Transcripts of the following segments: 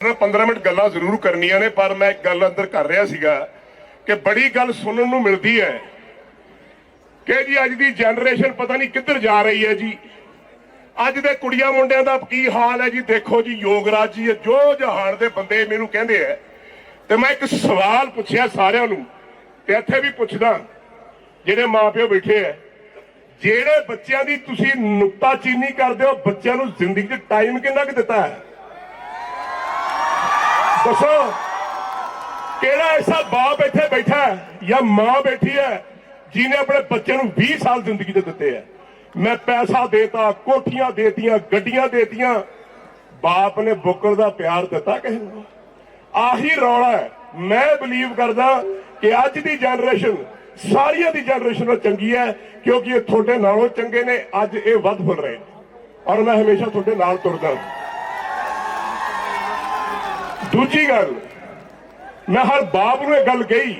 ਮੈਂ 15 ਮਿੰਟ ਗੱਲਾਂ ਜ਼ਰੂਰ ਕਰਨੀਆਂ ਨੇ, ਪਰ ਮੈਂ ਇੱਕ ਗੱਲ ਅੰਦਰ ਕਰ ਰਿਹਾ ਸੀਗਾ ਕਿ ਬੜੀ ਗੱਲ ਸੁਣਨ ਨੂੰ ਮਿਲਦੀ ਹੈ ਕਿ ਜੀ ਅੱਜ ਦੀ ਜਨਰੇਸ਼ਨ ਪਤਾ ਨਹੀਂ ਕਿੱਧਰ ਜਾ ਰਹੀ ਹੈ ਜੀ। ਅੱਜ ਦੇ ਕੁੜੀਆਂ ਮੁੰਡਿਆਂ ਦਾ ਕੀ ਹਾਲ ਹੈ ਜੀ? ਦੇਖੋ ਜੀ, ਯੋਗਰਾਜ ਜੀ ਜੋ ਜਹਾਨ ਦੇ ਬੰਦੇ ਮੈਨੂੰ ਕਹਿੰਦੇ ਆ, ਤੇ ਮੈਂ ਇੱਕ ਸਵਾਲ ਪੁੱਛਿਆ ਸਾਰਿਆਂ ਨੂੰ, ਤੇ ਇੱਥੇ ਵੀ ਪੁੱਛਦਾ, ਜਿਹੜੇ ਮਾਪਿਓ ਬੈਠੇ ਆ, ਜਿਹੜੇ ਬੱਚਿਆਂ ਦੀ ਤੁਸੀਂ ਨੁਕਤਾਚੀਨੀ ਕਰਦੇ ਹੋ, ਬੱਚਿਆਂ ਨੂੰ ਜ਼ਿੰਦਗੀ 'ਚ ਟਾਈਮ ਕਿੰਨਾ ਕੁ ਦਿੱਤਾ ਹੈ? ਦੱਸੋ, ਕਿਹੜਾ ਐਸਾ ਬਾਪ ਇੱਥੇ ਬੈਠਾ ਹੈ ਜਾਂ ਮਾਂ ਬੈਠੀ ਹੈ ਜਿਹਨੇ ਆਪਣੇ ਬੱਚੇ ਨੂੰ 20 ਸਾਲ ਜ਼ਿੰਦਗੀ ਦੇ ਦਿੱਤੇ ਹੈ? ਮੈਂ ਪੈਸਾ ਦੇਤਾ, ਕੋਠੀਆਂ ਦੇਤੀਆਂ, ਗੱਡੀਆਂ ਦੇਤੀਆਂ। ਬਾਪ ਨੇ ਬੁੱਕਰ ਦਾ ਪਿਆਰ ਦਿੱਤਾ ਕਿਸੇ ਨੂੰ? ਆਹੀ ਰੌਲਾ ਹੈ। ਮੈਂ ਬਲੀਵ ਕਰਦਾ ਕਿ ਅੱਜ ਦੀ ਜਨਰੇਸ਼ਨ ਸਾਰੀਆਂ ਦੀ ਜਨਰੇਸ਼ਨ ਨਾਲ ਚੰਗੀ ਹੈ, ਕਿਉਂਕਿ ਇਹ ਤੁਹਾਡੇ ਨਾਲੋਂ ਚੰਗੇ ਨੇ, ਅੱਜ ਇਹ ਵੱਧ ਫੁੱਲ ਰਹੇ ਔਰ ਮੈਂ ਹਮੇਸ਼ਾ ਤੁਹਾਡੇ ਨਾਲ ਤੁਰਦਾ ਦੂਜੀ ਗੱਲ, ਮੈਂ ਹਰ ਬਾਪ ਨੂੰ ਇਹ ਗੱਲ ਕਹੀ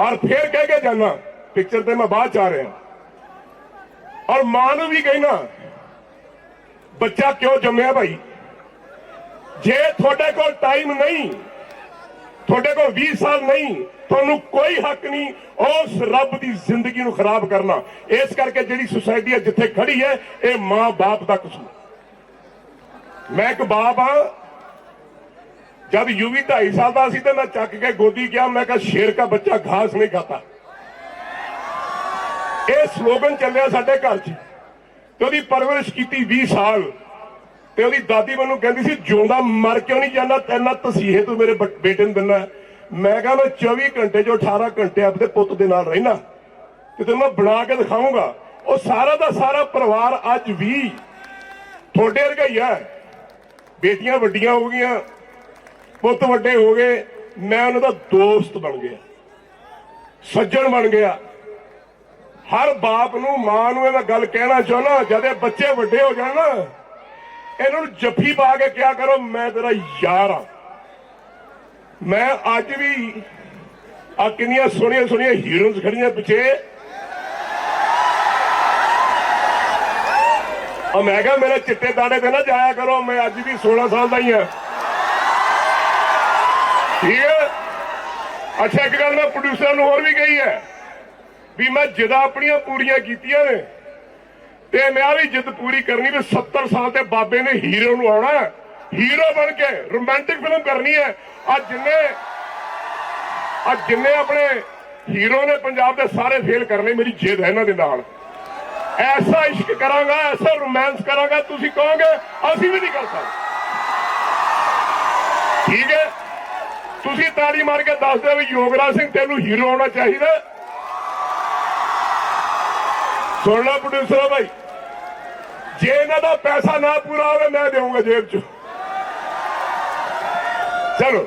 ਔਰ ਫੇਰ ਕਹਿ ਕੇ ਜਾਣਾ ਪਿਕਚਰ ਤੇ ਮੈਂ ਬਾਅਦ ਚ ਆ ਰਿਹਾ। ਔਰ ਮਾਂ ਨੂੰ ਵੀ ਕਹਿਣਾ ਬੱਚਾ ਕਿਉਂ ਜੰਮਿਆ ਭਾਈ? ਜੇ ਤੁਹਾਡੇ ਕੋਲ ਟਾਈਮ ਨਹੀਂ, ਤੁਹਾਡੇ ਕੋਲ 20 ਸਾਲ ਨਹੀਂ, ਤੁਹਾਨੂੰ ਕੋਈ ਹੱਕ ਨਹੀਂ ਉਸ ਰੱਬ ਦੀ ਜ਼ਿੰਦਗੀ ਨੂੰ ਖਰਾਬ ਕਰਨਾ। ਇਸ ਕਰਕੇ ਜਿਹੜੀ ਸੁਸਾਇਟੀ ਹੈ ਜਿੱਥੇ ਖੜੀ ਹੈ, ਇਹ ਮਾਂ ਬਾਪ ਦਾ ਕਸੂਰ। ਮੈਂ ਇੱਕ ਬਾਪ ਆ जब यूवी ढाई साल का सी तो मैं चक के गोदी किया मैं कहा शेर का बच्चा घास नहीं खाता ਇਹ ਸਲੋਗਨ ਚੱਲਿਆ ਸਾਡੇ ਘਰ 'ਚ ਤੇ ਉਹਦੀ ਪਰਵਰਿਸ਼ ਕੀਤੀ 20 ਸਾਲ ਤੇ ਉਹਦੀ ਦਾਦੀ ਮੈਨੂੰ ਕਹਿੰਦੀ ਸੀ ਜਿਉਂਦਾ ਮਰ ਕਿਉਂ ਨਹੀਂ ਜਾਂਦਾ ਤੈਨਾਂ ਤਸੀਹੇ ਤੂੰ ਮੇਰੇ ਬ- ਬੇਟੇ ਨੂੰ ਦਿੰਦਾ ਮੈਂ ਕਿਹਾ ਮੈਂ 24 ਘੰਟੇ ਜੋ 18 ਘੰਟੇ ਆਪਣੇ ਪੁੱਤ ਦੇ ਨਾਲ ਰਹਿਣਾ ਤੇ ਤੈਨੂੰ ਮੈਂ ਬਣਾ ਕੇ ਦਿਖਾਉਂਗਾ ਉਹ ਸਾਰਾ ਦਾ ਸਾਰਾ ਪਰਿਵਾਰ ਅੱਜ ਵੀ ਤੁਹਾਡੇ ਵਰਗਾ ਹੀ ਹੈ ਬੇਟੀਆਂ ਵੱਡੀਆਂ ਹੋ ਗਈਆਂ ਪੁੱਤ ਵੱਡੇ ਹੋ ਗਏ। ਮੈਂ ਉਹਨਾਂ ਦਾ ਦੋਸਤ ਬਣ ਗਿਆ। ਸੱਜਣ ਬਣ ਗਿਆ। ਹਰ ਬਾਪ ਨੂੰ, ਮਾਂ ਨੂੰ ਇਹਦਾ ਗੱਲ ਕਹਿਣਾ ਚਾਹੁੰਦਾ, ਜਦ ਇਹ ਬੱਚੇ ਵੱਡੇ ਹੋ ਜਾਣ ਨਾ, ਇਹਨਾਂ ਨੂੰ ਜੱਫੀ ਪਾ ਕੇ ਕਿਹਾ ਕਰੋ, ਮੈਂ ਤੇਰਾ ਯਾਰ ਆ। ਮੈਂ ਅੱਜ ਵੀ ਆ ਕਿੰਨੀਆਂ ਸੋਹਣੀਆਂ ਸੋਹਣੀਆਂ ਹੀਰੋਇਨਸ ਖੜੀਆਂ ਪਿੱਛੇ। ਆ ਮੈਂ ਕਿਹਾ, ਮੇਰੇ ਚਿੱਟੇ ਦਾੜੇ ਤੇ ਨਾ ਜਾਇਆ ਕਰੋ, ਮੈਂ ਅੱਜ ਵੀ 16 ਸਾਲ ਦਾ ਹੀ ਹਾਂ ਠੀਕ ਹੈ। ਅੱਛਾ, ਇੱਕ ਗੱਲ ਮੈਂ ਪ੍ਰੋਡਿਊਸਰ ਨੂੰ ਹੋਰ ਵੀ ਕਹੀ ਹੈ ਵੀ ਮੈਂ ਜਿੱਦਾਂ ਆਪਣੀਆਂ ਪੂਰੀਆਂ ਕੀਤੀਆਂ ਨੇ ਤੇ ਮੈਂ ਆ ਵੀ ਜਿੱਦ ਪੂਰੀ ਕਰਨੀ ਵੀ 70 ਸਾਲ ਤੇ ਬਾਬੇ ਨੇ ਹੀਰੋ ਨੂੰ ਆਉਣਾ ਹੀਰੋ ਬਣ ਕੇ ਰੋਮਾਂਟਿਕ ਫਿਲਮ ਕਰਨੀ ਹੈ। ਆ ਜਿੰਨੇ ਆ ਜਿੰਨੇ ਆਪਣੇ ਹੀਰੋ ਨੇ ਪੰਜਾਬ ਦੇ ਸਾਰੇ ਫੇਲ ਕਰਨੇ ਮੇਰੀ ਜਿੱਦ ਹੈ ਇਹਨਾਂ ਦੇ ਨਾਲ। ਐਸਾ ਇਸ਼ਕ ਕਰਾਂਗਾ, ਐਸਾ ਰੋਮਾਂਸ ਕਰਾਂਗਾ, ਤੁਸੀਂ ਕਹੋਗੇ, ਅਸੀਂ ਵੀ ਨਹੀਂ ਕਰ ਸਕਦੇ। ਠੀਕ ਹੈ? ਤੁਸੀਂ ਤਾੜੀ ਮਾਰ ਕੇ ਦੱਸ ਦਿਓ ਵੀ ਯੋਗਰਾਜ ਸਿੰਘ ਤੈਨੂੰ ਹੀਰੋ ਆਉਣਾ ਚਾਹੀਦਾ। ਸੁਣ ਲੈ ਪ੍ਰੋਡਿਊਸਰ ਭਾਈ ਜੇ ਇਹਨਾਂ ਦਾ ਪੈਸਾ ਨਾ ਪੂਰਾ ਹੋਵੇ, ਮੈਂ ਦੇਵਾਂਗਾ ਜੇਬ ਚ। ਚਲੋ।